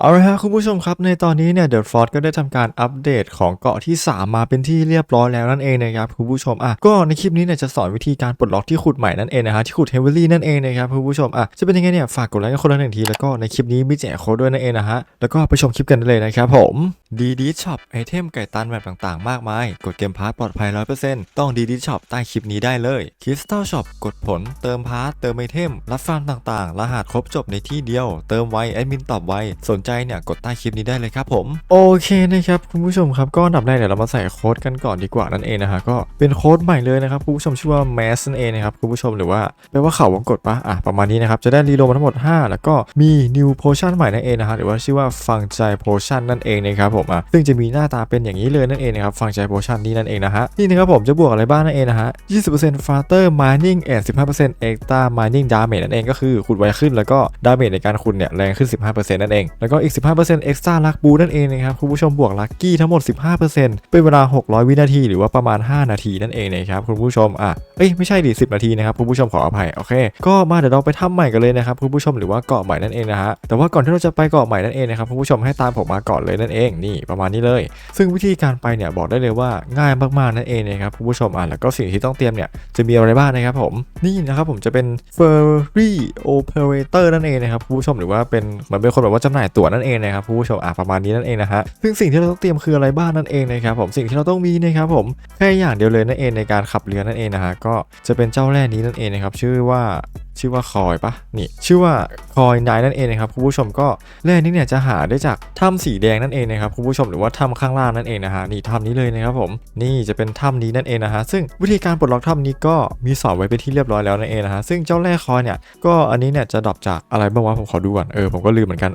เอาละฮะคุณผู้ชมครับในตอนนี้เนี่ยเดอะฟอร์ก็ได้ทำการอัปเดตของเกาะที่ 3 มาเป็นที่เรียบร้อยแล้วนั่นเองนะครับคุณผู้ชมอะก็ในคลิปนี้เนี่ยจะสอนวิธีการปลดล็อกที่ขุดใหม่นั่นเองนะฮะที่ขุดเฮเวอรี่นั่นเองนะครับคุณผู้ชมอะจะเป็นยังไงเนี่ยฝากกดไลค์กันคนละหนึ่งทีแล้วก็ในคลิปนี้มีแจกโค้ดด้วยนั่นเองนะฮะแล้วก็ไปชมคลิปกันเลยนะครับผมดีดีช็อปไอเทมไก่ตันแบบต่างๆ มากมาย กดเกมพาร์ทปลอดภัย 100%ต้องดีดีช็อปใต้คลิปนี้ได้เลยคริสตัลช็อปกดผลเติมพาร์ทเติมไอเทมรับฟาร์มต่างๆ รหัสครบจบในที่เดียว เติมไวแอดมินตอบไวสนใจเนี่ยกดใต้คลิปนี้ได้เลยครับผม โอเคนะครับคุณผู้ชมครับก็อันดับแรกเดี๋ยวเรามาใส่โค้ดกันก่อนดีกว่านั่นเองนะฮะก็เป็นโค้ดใหม่เลยนะครับคุณผู้ชมชื่อว่า mass นั่นเองนะครับคุณผู้ชมหรือว่าแปลว่าเข่าวงกดปะอะประมาณนี้นะครับจะได้รีโลมาทั้งหมด 5 แล้วก็มี new potion ใหม่นั่นเองนะฮะหรือว่าชื่อว่าฟังใจ potion นั่นเองนะครับผมอะซึ่งจะมีหน้าตาเป็นอย่างนี้เลยนั่นเองนะครับฟังใจ potion นี้นั่นเองนะฮะนี่นะครับผมจะบวกอะไรบ้างนั่นเองนะฮะ20% faster mining and 15% extra mining damage นั่นเองก็คือขุดไวขึ้นแล้วก็ damage ในการขุดเนี่ยแรงขึ้น 15%นั่นเองแล้วก็็อีก 15% extra luck boost นั่นเองนะครับคุณผู้ชมบวก lucky ทั้งหมด 15%เป็นเวลา 600 วินาทีหรือว่าประมาณ 5 นาทีนั่นเองนะครับคุณผู้ชมอะเอ้ยไม่ใช่ดิ10 นาทีนะครับคุณผู้ชมขออภัยโอเค ก็มาเดี๋ยวเราไปทำใหม่กันเลยนะครับคุณผู้ชมหรือว่าเกาะใหม่นั่นเองนะฮะแต่ว่าก่อนที่เราจะไปเกาะใหม่นั่นเองนะครับคุณผู้ชมให้ตามผมมาก่อนเลยนั่นเองนี่ประมาณนี้เลย ซึ่งวิธีการไปเนี่ยบอกได้เลยว่าง่ายมากๆนั่นเองนะครับคุณผู้ชมอะแล้วก็สิ่งที่ต้องเตรียมเนี่ยจะมีอะไรบ้างนะครับผมนี่นะครับผมจะเป็น Ferry Operator นั่นเองนะครับคุณผู้ชมหรือว่าเป็นเหมือนเป็นคนแบบว่าจำหน่ายตั๋วนั่นเองนะครับผู้ชมอะประมาณนี้นั่นเองนะฮะซึ่งสิ่งที่เราต้องเตรียมคืออะไรบ้างนั่นเองนะครับผมสิ่งที่เราต้องมีนะครับผมแค่อย่างเดียวเลยนั่นเองในการขับเรือนั่นเองนะฮะก็จะเป็นเจ้าแร่นี้นั่นเองนะครับชื่อว่า ชื่อว่าคอยปะนี่ชื่อว่าคอยนายนั่นเองนะครับคุณผู้ชมก็แร่นี้เนี่ยจะหาได้จากถ้ำสีแดงนั่นเองนะครับคุณผู้ชมหรือว่าถ้ำข้างล่างนั่นเองนะฮะนี่ถ้ำนี้เลยนะครับผมนี่จะเป็นถ้ำนี้นั่นเองนะฮะซึ่งวิธีการปลดล็อกถ้ำนี้ก็มีสอนไว้เป็นที่เรียบร้อยแล้วนั่นเองนะฮะซึ่งเจ้าแร่คอยเนี่ยก็อันนี้เนี่ยจะดรอปจากอะไรบ้างวะผมขอดูก่อนเออผมก็ลืมเหมือนกัน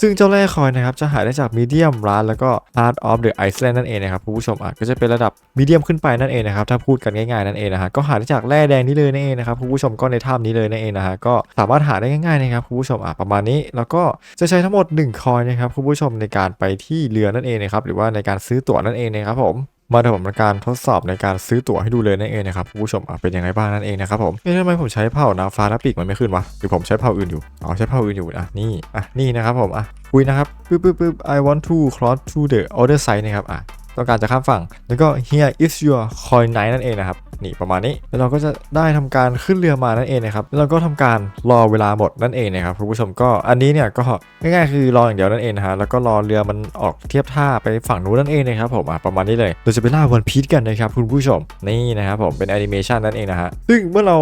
ซึ่งเจ้าแร่คอยนะครับจะหาได้จากมีเดียมร้านแล้วก็ Art of the Iceland นั่นเองนะครับคุณผู้ชมอะก็จะเป็นระดับมีเดียมขึ้นไปนั่นเองนะครับถ้าพูดกันง่ายๆนั่นเองนะฮะก็หาได้จากแร่แดงนี้เลยนั่นเองนะครับคุณผู้ชมก็ในถ้ำนี้เลยเลยนั่นเองนะฮะก็สามารถหาได้ง่ายๆนะครับคุณผู้ชมอะประมาณนี้ แล้วก็จะใช้ทั้งหมด1คอยนะครับคุณผู้ชมในการไปที่เรือนั่นเองนะครับหรือว่าในการซื้อตั๋วนั่นเองนะครับผมมาเดี๋ยวผมทำการทดสอบในการซื้อตั๋วให้ดูเลยนั่นเองนะครับคุณผู้ชมอะเป็นยังไงบ้างนั่นเองนะครับผมเอ๊ะทำไมผมใช้เผ่านาฟ้าและปีกมันไม่ขึ้นวะหรือผมใช้เผ่าอื่นอยู่อ๋อใช้เผ่าอื่นอยู่อะนี่อะนี่นะครับผมอะคุยนะครับปึ๊บปึ๊บปึ๊บ I want to cross to the other side นะครับอะต้องการจะข้ามฝั่งแล้วก็ here is your coin night นั่นเองนะครับ นี่ประมาณนี้ แล้วเราก็จะได้ทำการขึ้นเรือมานั่นเองนะครับ แล้วเราก็ทำการรอเวลาหมดนั่นเองนะครับคุณผู้ชมก็อันนี้เนี่ยก็ง่ายๆคือรออย่างเดียวนั่นเองนะฮะ แล้วก็รอเรือมันออกเทียบท่าไปฝั่งนู้นนั่นเองนะครับผมอะประมาณนี้เลย เราจะไปล่าวันพีชกันนะครับคุณผู้ชม นี่นะครับผมเป็นแอนิเมชันนั่นเองนะฮะ ซึ่งเมื่อเรา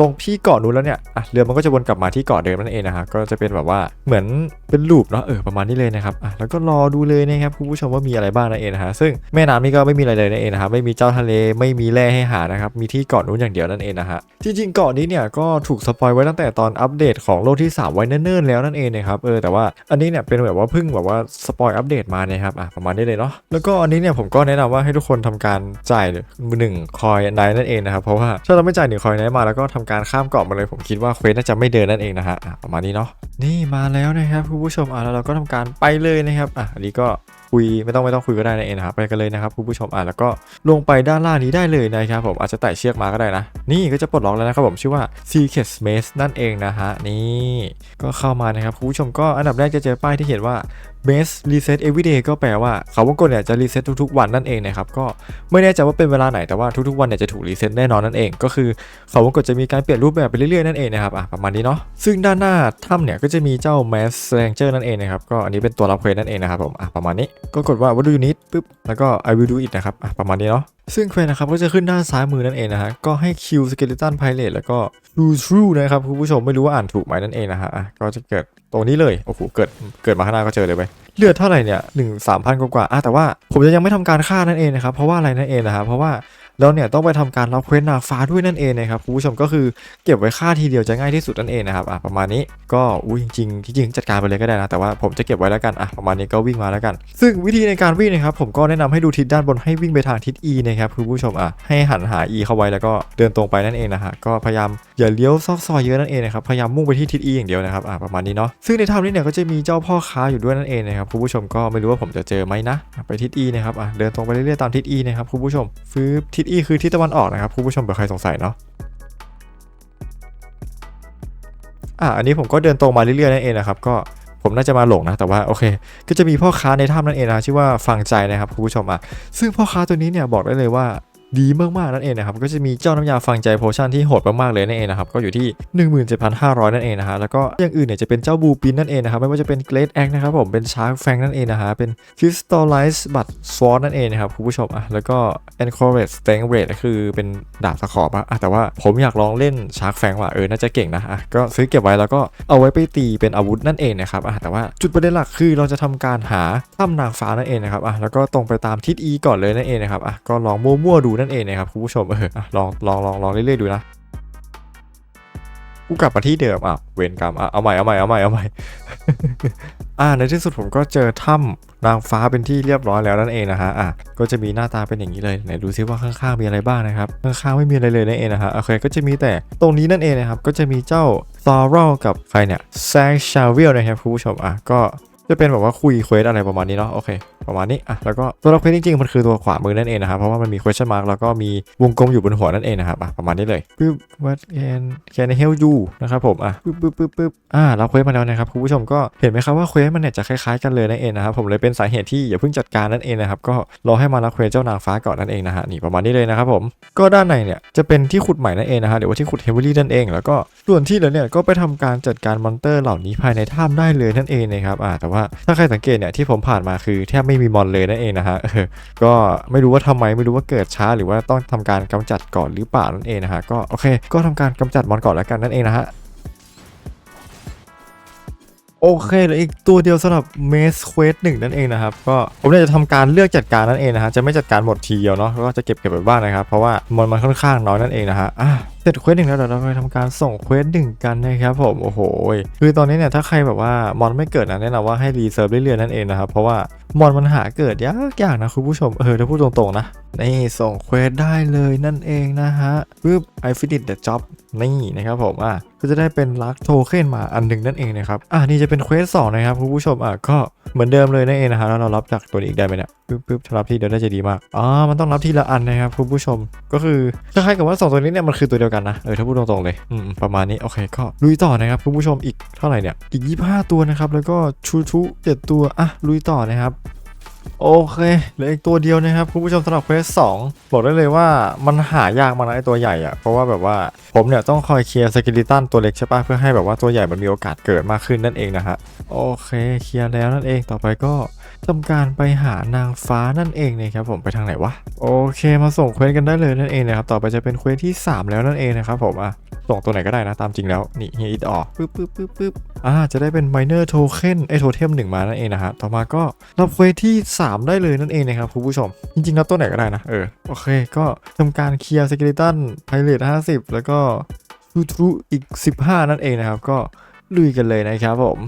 ลงที่เกาะนู้นแล้วเนี่ยอะเรือมันก็จะวนกลับมาที่เกาะเดิมนั่นเองนะฮะ ก็จะเป็นแบบว่าเหมือนเป็นลูปเนาะ เออประมาณนี้เลยนะครับอะแล้วก็รอดูเลยนะครับคุณผู้ชมว่ามีอะไรบ้างนั่นเองนะฮะ ซึ่งแม่น้ำนี่ก็ไม่มีอะไรเลยนั่นเองนะครับไม่มีเจ้าทะเล ไม่มีแร่ให้หานะครับมีที่เกาะนู้นอย่างเดียวนั่นเองนะฮะจริงๆเกาะนี้เนี่ยก็ถูกสปอยไว้ตั้งแต่ตอนอัปเดตของโลกที่ 3 ไว้เนิ่นๆแล้วนั่นเองนะครับเออแต่ว่าอันนี้เนี่ยเป็นแบบว่าเพิ่งแบบว่าสปอยอัปเดตมานะครับอะประมาณนี้เลยเนาะแล้วก็อันนี้เนี่ยผมก็แนะนำว่าให้ทุกคนทำการจ่ายหนึ่งคอยไนนั่นเองนะครับเพราะว่าถ้าเราไม่จ่ายหนึ่งคอยไนมาแล้วก็ทำการข้ามเกาะมาเลยผมคิดว่าเควสน่าจะไม่เดินนั่นเองนะฮะอะประมาณนี้เนาะนี่มาแล้วนะครับคุณผู้ชมอะแล้วเราก็ทำการไปเลยนะครับอะอันนี้ก็ คุยไม่ต้องไม่ต้องคุยก็ได้นะเองนะครับไปกันเลยนะครับคุณผู้ชมอะแล้วก็ลงไปด้านล่างนี้ได้เลยนะครับผมอาจจะไต่เชือกมาก็ได้นะ นี่ก็จะปลดล็อกแล้วนะครับผมชื่อว่า Secret Maze นั่นเองนะฮะนี่ก็เข้ามานะครับคุณผู้ชมก็อันดับแรกจะเจอป้ายที่เขียนว่า Maze Reset Everyday ก็แปลว่าเขาวงกลเนี่ยจะรีเซ็ตทุกๆวันนั่นเองนะครับก็ไม่แน่ใจว่าเป็นเวลาไหนแต่ว่าทุกๆวันเนี่ยจะถูกรีเซ็ตแน่นอนนั่นเอง ก็คือเขาวงกลจะมีการเปลี่ยนรูปแบบไปเรื่อยๆนั่นเองนะครับอะประมาณนี้เนาะซึ่งด้านหน้าถ้ำเนี่ยก็จะมีเจ้า Maze Ranger นั่นเองนะครับก็อันนี้เป็นตัวรับเควสนั่นเองนะครับผมอะประมาณนี้ก็กดว่า What do you need ปุ๊บ แล้วก็ I will do it นะครับ อะ ประมาณนี้เนาะ ซึ่งเควสนะครับ ก็จะขึ้นด้านซ้ายมือนั่นเองนะฮะ ก็ให้ Q Skeleton Pilot แล้วก็ True True นะครับ คุณผู้ชมไม่รู้ว่าอ่านถูกไหมนั่นเองนะฮะ อะ ก็จะเกิดตรงนี้เลย โอ้โห เกิด เกิดมาข้างหน้าก็เจอเลยไปเลือดเท่าไหร่เนี่ยหนึ่งสามพันกว่าๆอะแต่ว่าผมจะยังไม่ทำการฆ่านั่นเองนะครับ เพราะว่าอะไรนั่นเองนะครับ เพราะว่า เราเนี่ยต้องไปทำการรับเควสนางฟ้าด้วยนั่นเองนะครับคุณผู้ชมก็คือเก็บไว้ฆ่าทีเดียวจะง่ายที่สุดนั่นเองนะครับอะประมาณนี้ก็อุ้ยจริงๆจริงจัดการไปเลยก็ได้นะแต่ว่าผมจะเก็บไว้แล้วกันอะประมาณนี้ก็วิ่งมาแล้วกัน ซึ่งวิธีในการวิ่งนะครับผมก็แนะนำให้ดูทิศด้านบนให้วิ่งไปทางทิศ E นะครับคุณผู้ชมอะให้หันหา E เข้าไว้แล้วก็เดินตรงไปนั่นเองนะฮะก็พยายามอย่าเลี้ยวซอกซอยเยอะนั่นเองนะครับพยายามมุ่งไปที่ทิศ E อย่างเดียวนะครับอะประมาณนี้เนาะซึ่งในถ้ำนี้เนี่ยก็จะมีเจ้าพ่อค้าอยู่ด้วยนั่นเองนะครับคุณผู้ชมก็ไม่รู้ว่าผมจะเจอไหมนะอะไปทิศ E นะครับอะเดินตรงไปเรื่อยๆตามทิศ E นะครับคุณผู้ชมฟืบทิศ E คือทิศตะวันออกนะครับคุณผู้ชมเผื่อใครสงสัยเนาะอะอันนี้ผมก็เดินตรงมาเรื่อยๆนั่นเองนะครับก็ผมน่าจะมาหลงนะแต่ว่าโอเค ก็จะมีพ่อค้าในถ้ำนั่นเองนะชื่อว่าฟังใจนะครับคุณผู้ชมอะซึ่งพ่อค้าตัวนี้เนี่ยบอกได้เลยว่า ดีมากๆนั่นเองนะครับก็จะมีเจ้าน้ำยาฟังใจโพชั่นที่โหดมากๆเลยนั่นเองนะครับก็อยู่ที่ 17,500 นั่นเองนะฮะแล้วก็อย่างอื่นเนี่ยจะเป็นเจ้าบูปินนั่นเองนะครับไม่ว่าจะเป็นเกรดแอคนะครับผมเป็นชาร์กแฟงนั่นเองนะฮะเป็นคริสตัลไลซ์บัตสวอนั่นเองนะครับคุณผู้ชมอะแล้วก็ encourage strength rate ก็คือเป็นดาบตะขอบอะอะแต่ว่าผมอยากลองเล่นชาร์กแฟงว่ะเออน่าจะเก่งนะอะก็ซื้อเก็บไว้แล้วก็เอาไว้ไปตีเป็นอาวุธนั่นเองนะครับอะแต่ว่าจุดประเด็นหลักคือเราจะทำการหาถ้ำนางฟ้านั่นเองนะครับอะแล้วก็ตรงไปตามทิศ E ก่อนเลยนั่นเองนะครับอะก็ลองมั่วๆดูนั่นเองนะครับคุณผู้ชมเออลองลองลองลองเรื่อยๆดูนะกูกลับมาที่เดิมอะเวรกรรมอะเอาใหม่เอาใหม่เอาใหม่เอาใหม่อ่าในที่สุดผมก็เจอถ้ำนางฟ้าเป็นที่เรียบร้อยแล้วนั่นเองนะฮะอะก็จะมีหน้าตาเป็นอย่างนี้เลยไหนดูซิว่าข้างๆมีอะไรบ้างนะครับข้างๆไม่มีอะไรเลยนั่นเองนะฮะโอเคก็จะมีแต่ตรงนี้นั่นเองนะครับก็จะมีเจ้าซอร่กับใครเนี่ยแซงชาเวลนะครับคุณผู้ชมอะก็ จะเป็นแบบว่าคุยเควสอะไรประมาณนี้เนาะโอเค ประมาณนี้อะแล้วก็ตัวเราเควสจริงๆมันคือตัวขวามือนั่นเองนะครับเพราะว่ามันมี question mark แล้วก็มีวงกลมอยู่บนหัวนั่นเองนะครับอะประมาณนี้เลยปึ๊บ what can can I help you นะครับผมอะปึ๊บปึ๊บปึ๊บปึ๊บอ่าเราเควสมาแล้วนะครับคุณผู้ชมก็เห็นไหมครับว่าเควสมันเนี่ยจะคล้ายๆกันเลยนั่นเองนะครับผมเลยเป็นสาเหตุที่อย่าเพิ่งจัดการนั่นเองนะครับก็รอให้มารับเควสเจ้านางฟ้าก่อนนั่นเองนะฮะนี่ประมาณนี้เลยนะครับผมก็ด้านในเนี่ยจะเป็นที่ขุดใหม่นั่นเองนะฮะหรือว่าที่ขุดเฮเวอรี่นั่นเอง แล้วก็ส่วนที่เหลือเนี่ยก็ไปทำการจัดการมอนเตอร์เหล่านี้ภายในถ้ำได้เลยนั่นเองนะครับอ่าแต่ว่าถ้าใครสังเกตเนี่ยที่ผมผ่านมาคือแทบไม่มีมอนเลยนั่นเองนะฮะก็ไม่รู้ว่าทำไมไม่รู้ว่าเกิดช้า หรือว่าต้องทำการกำจัดก่อนหรือเปล่านั่นเองนะฮะก็โอเค ก็ทำการกำจัดมอนก่อนแล้วกันนั่นเองนะฮะโอเคเหลืออีกตัวเดียวสำหรับเมสเควสหนึ่งนั่นเองนะครับ ก็ผมเนี่ยจะทำการเลือกจัดการนั่นเองนะฮะจะไม่จัดการหมดทีเดียวเนาะก็จะเก็บเก็บไว้บ้างนะครับ เพราะว่ามอนมันค่อนข้างน้อยนั่นเองนะฮะ เสร็จเควสหนึ่งแล้วเดี๋ยวเราไปทำการส่งเควสหนึ่งกันนะครับผมโอ้โหคือตอนนี้เนี่ยถ้าใครแบบว่ามอนไม่เกิดนะแนะนำว่าให้รีเซิร์ฟเรื่อยๆนั่นเองนะครับเพราะว่ามอนมันหาเกิดยากๆนะคุณผู้ชมเออถ้าพูดตรงๆนะนี่ส่งเควสได้เลยนั่นเองนะฮะปึ๊บ I finished the job นี่นะครับผมอะก็จะได้เป็นลักโทเค็นมาอันหนึ่งนั่นเองนะครับอะนี่จะเป็นเควสสองนะครับคุณผู้ชมอะก็เหมือนเดิมเลยนั่นเองนะฮะแล้วเรารับจากตัวนี้อีกได้ไหมเนี่ยปึ๊บปึ๊บรับที่เดียวได้จะดีมากอ๋อมันต้องรับทีละอันนะครับคุณผู้ชมก็คือคล้ายๆกับว่าสองตัวนี้เนี่ยมันคือตัวเดียวกันนะเออถ้าพูดตรงๆเลยอืมประมาณนี้โอเคก็ลุยต่อนะครับคุณผู้ชมอีกเท่าไหร่เนี่ยอีก 25 ตัวนะครับแล้วก็ชูชูเจ็ดตัวอะลุยต่อนะครับ โอเคเหลืออีกตัวเดียวนะครับคุณผู้ชมสำหรับเควสสองบอกได้เลยว่ามันหายากมากนะไอตัวใหญ่อะเพราะว่าแบบว่าผมเนี่ยต้องคอยเคลียร์สกิลิตันตัวเล็กใช่ปะเพื่อให้แบบว่าตัวใหญ่มันมีโอกาสเกิดมากขึ้นนั่นเองนะฮะโอเคเคลียร์แล้วนั่นเองต่อไปก็ทำการไปหานางฟ้านั่นเองนะครับผมไปทางไหนวะโอเค มาส่งเควสกันได้เลยนั่นเองนะครับต่อไปจะเป็นเควสที่ 3 แล้วนั่นเองนะครับผมอะ ส่งตัวไหนก็ได้นะตามจริงแล้วนี่เฮียอิดออกปึ๊บปึ๊บปึ๊บปึ๊บอ่าจะได้เป็น minor token ไอโทเทมหนึ่งมานั่นเองนะฮะต่อมาก็รับเควสที่ 3 ได้เลยนั่นเองนะครับคุณผู้ชม จริงๆรับตัวไหนก็ได้นะเออโอเค ก็ทำการเคลียร์สกิลิตันไพเรต50แล้วก็ทูทรูอีก 15 นั่นเองนะครับ ก็ลุยกันเลยนะครับผม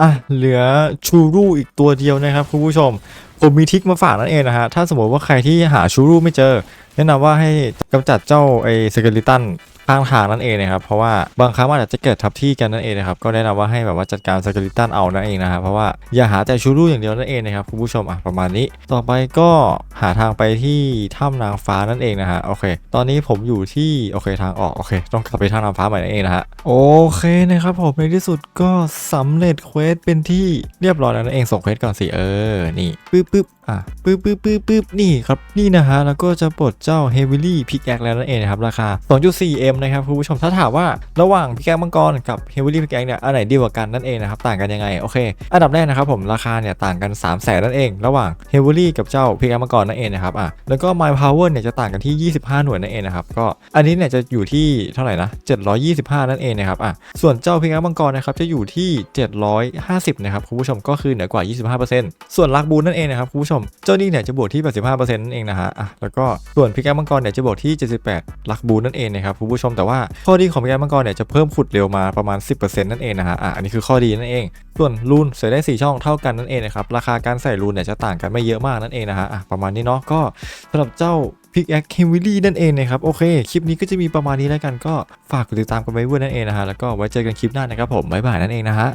อะเหลือชูรูอีกตัวเดียวนะครับคุณผู้ชมผมมีทริกมาฝากนั่นเองนะฮะ ถ้าสมมติว่าใครที่หาชูรูไม่เจอ แนะนำว่าให้กำจัดเจ้าไอสเกลิตัน ข้างทางนั่นเองนะครับเพราะว่าบางครั้งมันอาจจะเกิดทับที่กันนั่นเองนะครับก็แนะนำว่าให้แบบว่าจัดการสเกลิตันเอานั่นเองนะครับเพราะว่าอย่าหาแต่ชูรูอย่างเดียวนั่นเองนะครับคุณผู้ชมอะประมาณนี้ ต่อไปก็หาทางไปที่ถ้ำนางฟ้านั่นเองนะฮะโอเค ตอนนี้ผมอยู่ที่โอเคทางออกโอเค ต้องกลับไปทางนางฟ้าใหม่นั่นเองนะฮะโอเคนะครับผมในที่สุดก็สำเร็จเควสเป็นที่เรียบร้อยแล้วนั่นเองส่งเควสก่อนสิเออนี่ปึ๊บปึ๊บ อะปึ๊บปึ๊บปึ๊บปึ๊บนี่ครับ นี่นะฮะ แล้วก็จะปลดเจ้า Heavily Pickaxe แล้วนั่นเองนะครับ ราคา 2.4M นะครับคุณผู้ชมถ้าถามว่าระหว่าง Pickaxe มังกรกับ Heavily Pickaxe เนี่ยอันไหนดีกว่ากันนั่นเองนะครับ ต่างกันยังไง โอเค อันดับแรกนะครับผมราคาเนี่ยต่างกัน 3 0 0แสนนั่นเอง ระหว่าง Heavily กับเจ้า Pickaxe มังกรนั่นเองนะครับอะแล้วก็ My Power เนี่ยจะต่างกันที่ 25 หน่วยนั่นเองนะครับก็อันนี้เนี่ยจะอยู่ที่เท่าไหร่นะ725 นั่นเองนะครับอะส่วนเจ้า Pickaxe มังกรนะครับจะอยู่ที่ 750 นะครับคุณผู้ชมก็คือเหนือกว่า 25%ส่วนลักบูนนั่นเองนะครับคุณผู้ชมเจ้านี่เนี่ยจะบวกที่ 85%นั่นเองนะฮะอะแล้วก็ส่วนพิกแอมังกรเนี่ยจะบวกที่ 78 ลักบูนนั่นเองนะครับคุณผู้ชมแต่ว่าข้อดีของพิกแอมังกรเนี่ยจะเพิ่มขุดเร็วมาประมาณ 10%นั่นเองนะฮะอะอันนี้คือข้อดีนั่นเอง ส่วนรูนใส่ได้ 4 ช่องเท่ากันนั่นเองนะครับราคาการใส่รูนเนี่ยจะต่างกันไม่เยอะมากนั่นเองนะฮะอะประมาณนี้เนาะก็สำหรับเจ้าพิกแอคเควิลี่นั่นเองนะครับโอเค คลิปนี้ก็จะมีประมาณนี้แล้วกันก็ฝากกดติดตามกันไว้ด้วยนั่นเองนะฮะแล้วก็ไว้เจอกันคลิปหน้านะครับผมบ๊ายบายนั่นเองนะฮะ